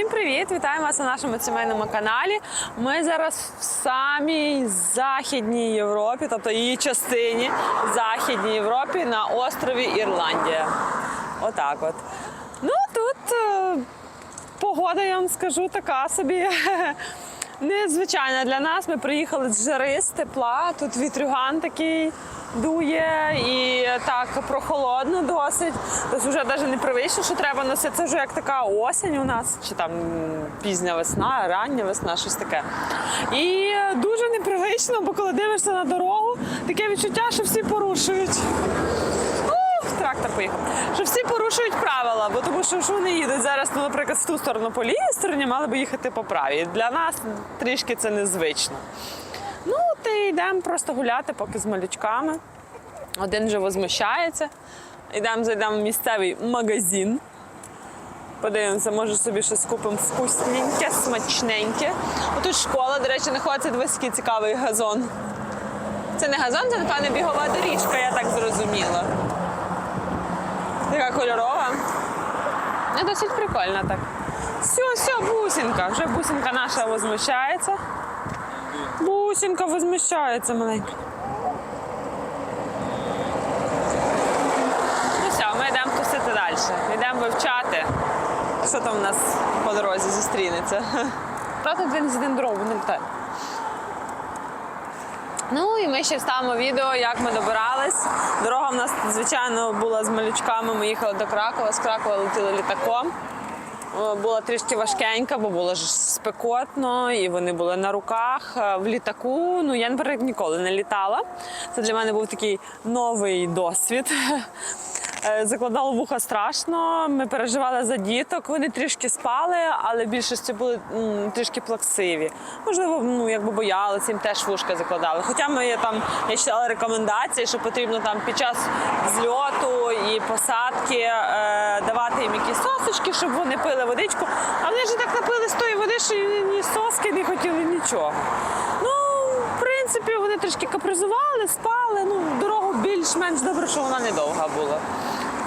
Всім привіт! Вітаємо вас на нашому сімейному каналі. Ми зараз в самій західній Європі, тобто її частині Західній Європі на острові Ірландія. Отак от. Ну тут е, погода, я вам скажу, така собі. Незвичайна для нас. Ми приїхали з жари, з тепла. Тут вітрюган такий дує і так прохолодно досить. Тобто вже навіть не привично, що треба носити. Це вже як така осінь у нас, чи там пізня весна, рання весна, щось таке. І дуже непривично, бо коли дивишся на дорогу, таке відчуття, що всі порушують. Трактор поїхав. Що всі порушують правила, бо тому що що вони їдуть зараз, ну, наприклад, в ту сторону по лівій стороні мали би їхати по правій. Для нас трішки це незвично. Ну, ти йдемо просто гуляти, поки з малючками. Один вже возмущається. Йдемо, зайдемо в місцевий магазин. Подивимося, може собі щось купимо вкусненьке, смачненьке. Отут школа, до речі, знаходиться дивись, який цікавий газон. Це не газон, це, напевне, бігова доріжка, я так зрозуміла. Така кольорова. Ну, досить прикольно так. Все, все, бусинка. Вже бусинка наша возмущається. Бусинка возмущається маленька. Ну все, ми йдемо тусити далі. Йдемо вивчати, що там у нас по дорозі зустрінеться. Просто один з один дорогу не літає. Ну і ми ще вставимо відео, як ми добирались. Дорога в нас, звичайно, була з малючками. Ми їхали до Кракова, з Кракова летіли літаком. Була трішки важкенька, бо було ж спекотно, і вони були на руках Е, в літаку. Ну я наприклад ніколи не літала. Це для мене був такий новий досвід. Е, Закладало вуха страшно. Ми переживали за діток. Вони трішки спали, але більшості були трішки плаксиві. Можливо, ну якби боялися, їм теж вушка закладали. Хоча ми там я читала рекомендації, що потрібно там під час зльоту і посадки е, давати їм якісь сосочки, щоб вони пили водичку. А вони ж так напили з тої води, що ні, соски не хотіли нічого. Ну, трішки капризували, спали. Ну, дорогу більш-менш добре, що вона недовга була.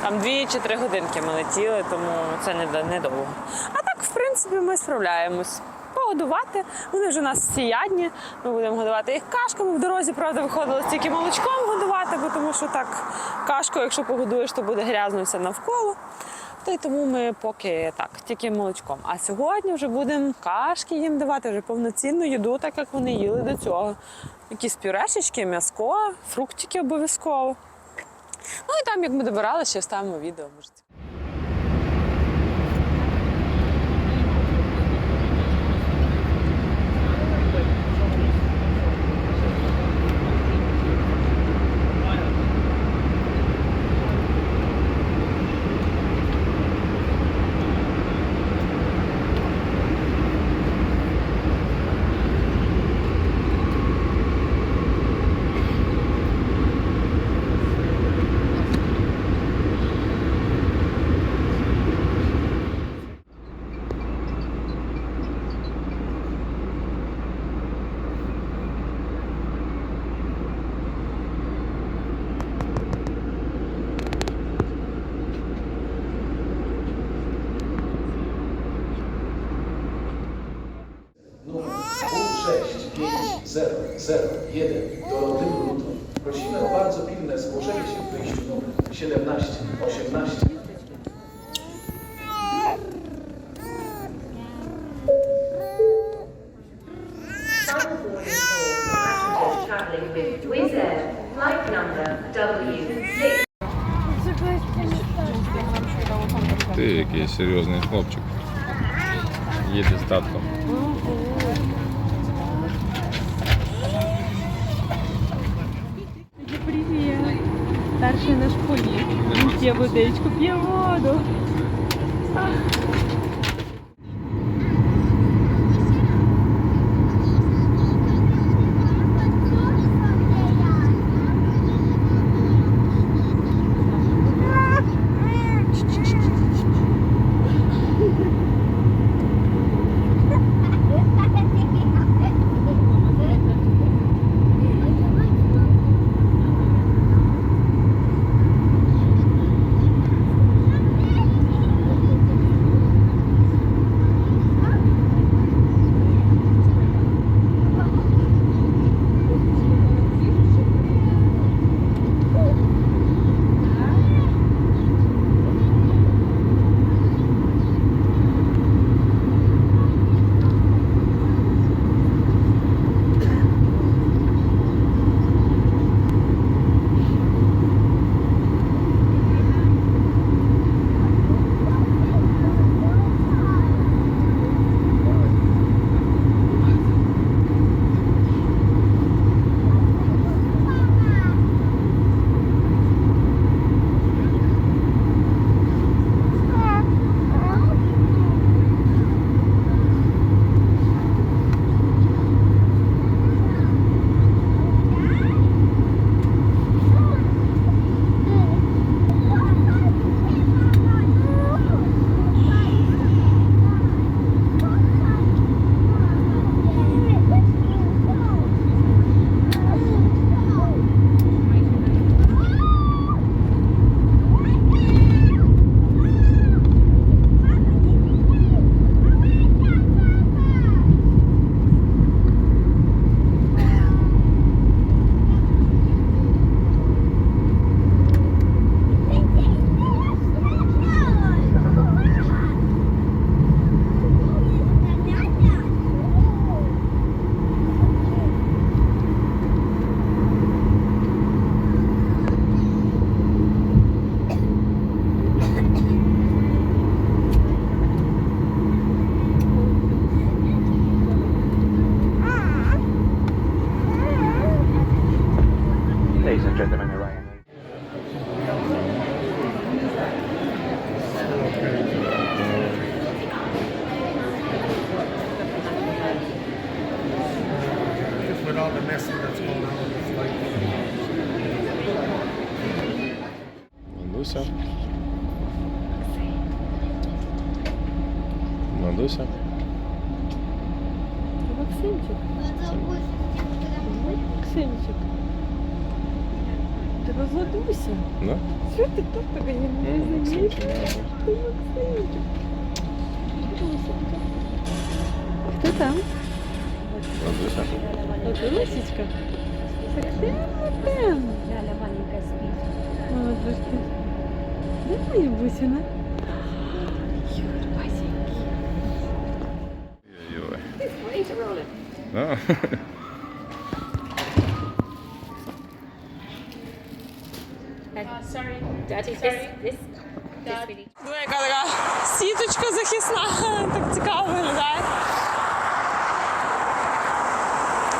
Там дві чи три годинки ми летіли, тому це не недовго. А так, в принципі, ми справляємось. Погодувати. Вони вже у нас всіядні. Ми будемо годувати їх кашками. В дорозі, правда, виходилось тільки молочком годувати, бо тому що так кашкою, якщо погодуєш, то буде грязно все навколо. Та й тому ми поки так, тільки молочком. А сьогодні вже будемо кашки їм давати, вже повноцінну їду, так як вони їли до цього. Якісь пюрешечки, м'яско, фруктики обов'язково. Ну і там, як ми добирали, ще вставимо відео. Можете. Number W6. Ти який серйозний хлопчик. Їде з татком. Привіт! Перший наш політ. Він п'є водичку, п'є воду. Максимчик. Максимчик. Ти розладуйся. Да? Що ти тут така Ну, не Максимчик, Максимчик. Бусечка. Хто там? Мадуся. Бусечка. Так темно, темно. Ляля маленька спить. Молодушки. Де моя бусина? Да. Диви, яка така сіточка захисна, так цікаво виглядає.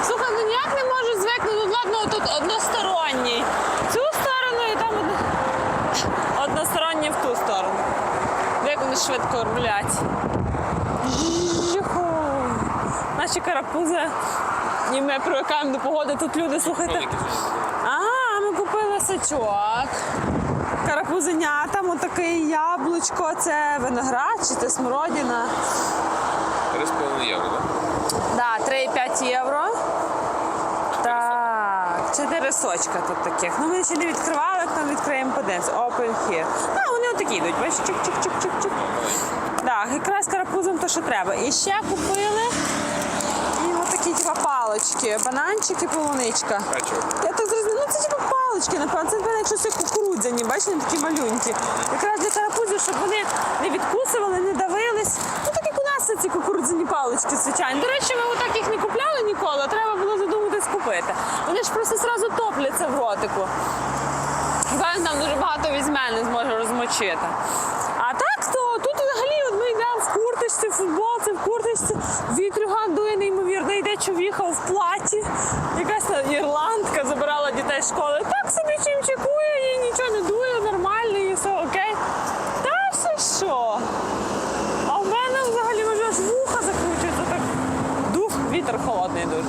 Слухай, ну ніяк не можу звикнути. Ну, ладно, тут односторонній. В Цю сторону і там одно... односторонній в ту сторону. Як вони швидко рулять. Наші карапузи. І ми привикаємо до погоди. Тут люди, слухайте. А, ми купили сачок. Карапузенята, отакий яблучко, це виноград чи це смородина. 3,5 євро, так? Да, 3,5 євро. Так, чотири сочка тут таких. Ну ми ще не відкривали, там відкриємо подивимось. Open here. А, вони отакі йдуть, бачиш, чик-чик-чик-чик-чик. Так, якраз карапузом то, що треба. І ще купили типа палочки, бананчик і полуничка. Качок. Я так зрозуміла, ну це типу палички, напевно. Це напевно, якщо це кукурудзяні, бачите, вони такі малюнькі. Якраз для карапузів, щоб вони не відкусували, не давились. Ну так як у нас ці кукурудзяні палички, звичайно. До речі, ми отак їх не купляли ніколи, треба було задуматись купити. Вони ж просто зразу топляться в ротику. Він там дуже багато візьме, не зможе розмочити. А так то тут взагалі от ми йдемо в курточці, в футболці, в курточці. Вітрюган дує неймовірно, йде човіха в платі. Якась там ірландка забирала дітей з школи. Так собі чим чекує, їй нічого не дує, нормально, і все окей. Та все що? А в мене взагалі може аж вуха закручується так. Дух, вітер холодний дуже.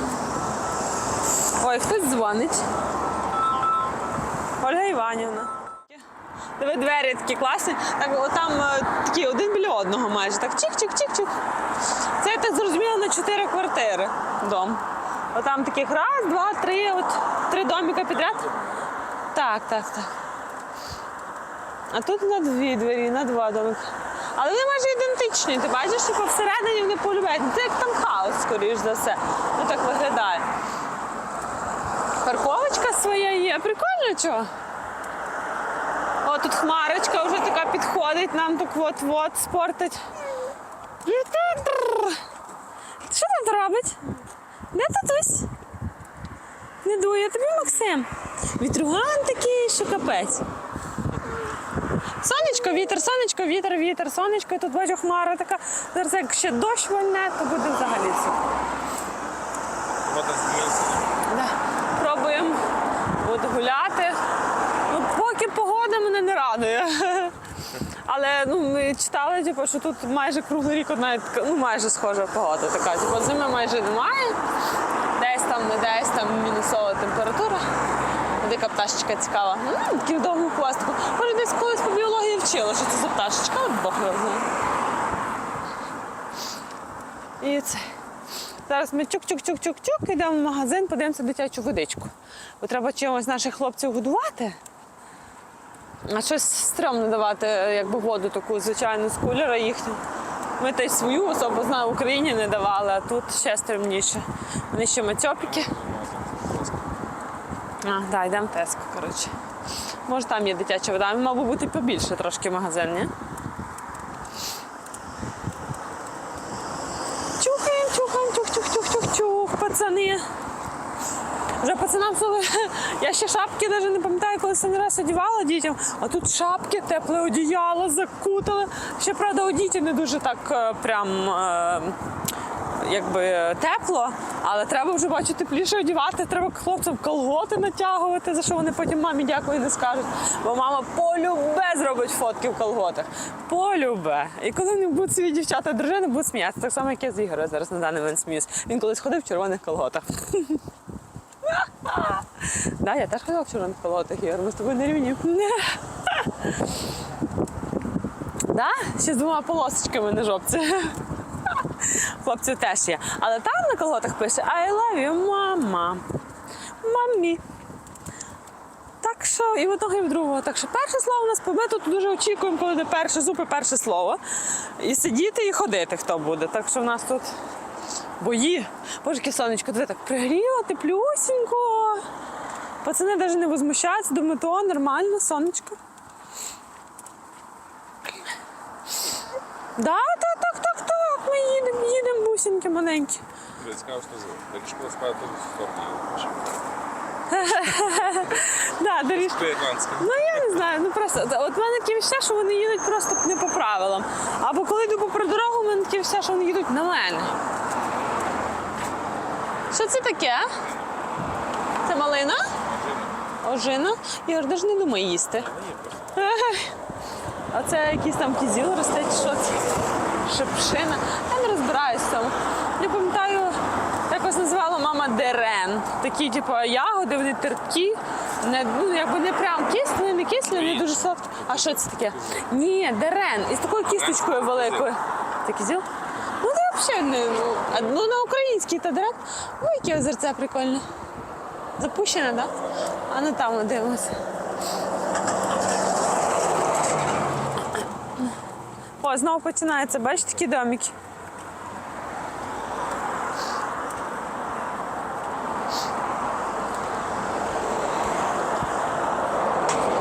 Ой, дзвонить. Ольга Іванівна. Диви двері такі класні. Так, там такі один біля одного майже. Так чик-чик-чик-чик. Це я так зрозуміла на чотири квартири дом. Отам таких раз, два, три, от три доміка підряд. Так, так, так. А тут на дві двері, на два домики. Але вони майже ідентичні. Ти бачиш, що всередині вони полюбляють. Це як там хаос, скоріш за все. Ну так виглядає. Парковочка своя є. Прикольно чого? О, тут хмарочка вже така підходить, нам так от-от спортить. Що тут робить? Де татусь? Не дує тобі, Максим. Вітруган такий, що капець. Сонечко, вітер, сонечко, вітер, вітер, сонечко, тут бачу хмара така. Зараз як ще дощ вальне, то буде взагалі. Вода з місця. Да. Пробуємо от гуляти. Ну, поки погода мене не радує. Але ну, ми читали, типу, що тут майже круглий рік одна ну, майже схожа погода така. Типу, зими майже немає. Десь там, не десь там мінусова температура. Дика пташечка цікава. Ну, такий в довгому хвостику. Може, десь колись по біології вчила, що це за пташечка, от Бог його знає. І це. Зараз ми чук-чук-чук-чук-чук йдемо в магазин, подивимося дитячу водичку. Бо треба чимось наших хлопців годувати. А щось стрьомно давати, якби воду таку звичайну з кулера їхню. Ми й свою особу знаю, в Україні не давали, а тут ще стрімніше. Вони ще мацьопіки. А, да, йдемо в Теско, коротше. Може там є дитяча вода, мав би бути побільше трошки магазин, ні? Пацани. Вже пацанам слухай, я ще шапки навіть не пам'ятаю, коли останній раз одягала дітям, а тут шапки, тепле одіяло, закутали. Ще правда, у дітей не дуже так е, прям. е, Якби тепло, але треба вже бачу тепліше одягати, треба хлопцям колготи натягувати, за що вони потім мамі дякую не скажуть. Бо мама полюбе зробить фотки в колготах. Полюбе. І коли вони будуть свої дівчата дружини, будуть сміятися. Так само, як я з Ігорем зараз на даний момент сміюсь. Він колись ходив в червоних колготах. Да, я теж ходила в червоних колготах, Ігор, ми з тобою на рівні. ще з двома полосочками на жопці. Хлопців теж є. Але там на колготах пише I love you, мама. Мамі. Так що і в одного, і в другого. Так що перше слово у нас ми тут дуже очікуємо, коли буде перше зуби, перше слово. І сидіти, і ходити, хто буде. Так що в нас тут бої. Боже, сонечко, ти так пригріло, теплюсінько. Пацани навіть не возмущаються, думають, о, нормально, сонечко. Да, так, так, так, так. Ми їдемо, їдемо, маленькі. Цікаво, що за річку справді в сторону. Да, доріжка. Ну я не знаю, ну просто от в мене таке відчуття, що вони їдуть просто не по правилам. Або коли йду по дорогу, в мене таке відчуття, що вони їдуть на мене. Що це таке? Це малина? Ожина? Ігор навіть не думає їсти. А це якийсь там кізіл росте, чи що це? Шипшина. Не цьому. Я пам'ятаю, якось називала мама дерен. Такі, типу, ягоди, вони терпкі. Не, ну, якби не прям кислі, не кислі, не дуже солодкі. А що це таке? Ні, дерен. Із такою кісточкою великою. Це кізіл? Ну, це взагалі не, ну, ну, на український та дерен. Ой, яке озерце прикольне. Запущене, так? Да? А ну там ми дивимося. О, знову починається, бачите, такі домики.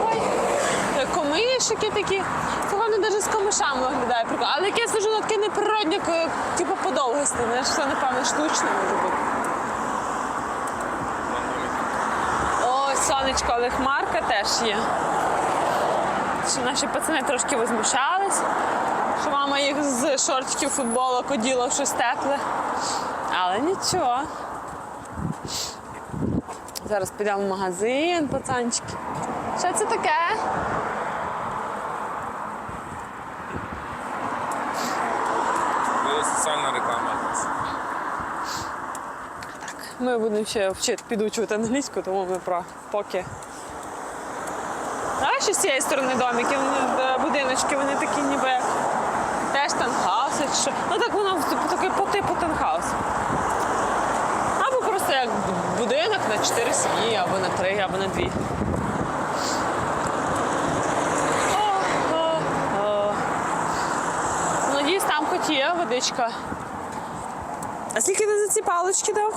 Ой, е, Комишики такі. Це вони навіть з комишами виглядає прикольно. Але якесь дуже таке неприродне, типу подовгосте. Знаєш, це напевно штучне може бути. Ой, сонечко, але хмарка теж є. Що наші пацани трошки возмущались, що мама їх з шортиків футболок оділа в щось тепле. Але нічого. Зараз підемо в магазин, пацанчики. Що це таке? Ми будемо ще вчити підучувати англійську, тому ми про поки. А з цієї сторони домики, е, будиночки, вони такі ніби теж танхауси. чи Що. Ну так воно типу, такий по типу таунхаус. Або просто як будинок на чотири сім'ї, або на три, або на дві. О, о, о. Надіюсь, там хоч є водичка. А скільки ти за ці палички дав?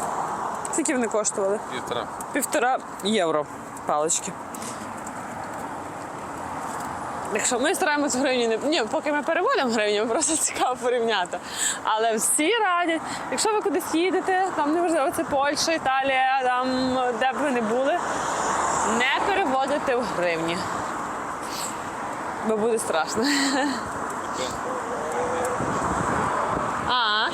Скільки вони коштували? Півтора. Півтора євро палички. Якщо ми стараємось гривні не ні, поки ми переводимо гривню, просто цікаво порівняти. Але всі радять, якщо ви кудись їдете, там неважливо, це Польща, Італія, там де б ви не були, не переводите в гривні. Бо буде страшно. А.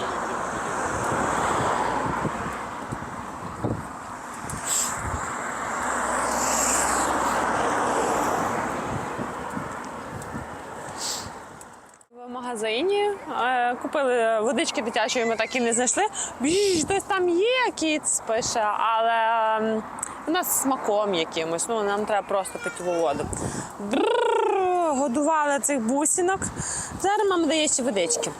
В магазині е, купили водички дитячої, ми так і не знайшли. Біж, хтось там є, кіц пише, але ем, у нас смаком якимось. Ну, нам треба просто питьову воду. Годували цих бусинок. Зараз мама дає ще водички.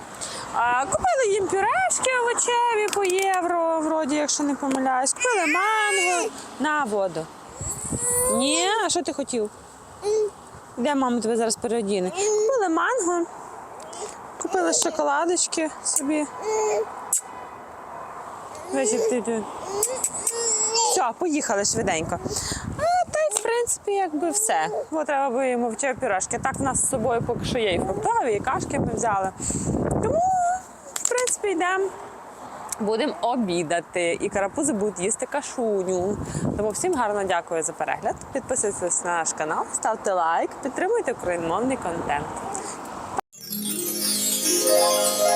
А, купили їм пюрешки овочеві по євро, вроді, якщо не помиляюсь. Купили манго на воду. Ні, а що ти хотів? Де мама тебе зараз переодіне? Купили манго. Купили шоколадочки собі. Все, поїхали швиденько. А та й в принципі якби все. Бо треба би йому вчив пірашки. Так в нас з собою поки що є і фруктові, і кашки ми взяли. Тому, в принципі, йдемо. Будемо обідати, і карапузи будуть їсти кашуню. Тому всім гарно дякую за перегляд. Підписуйтесь на наш канал, ставте лайк, підтримуйте україномовний контент. Música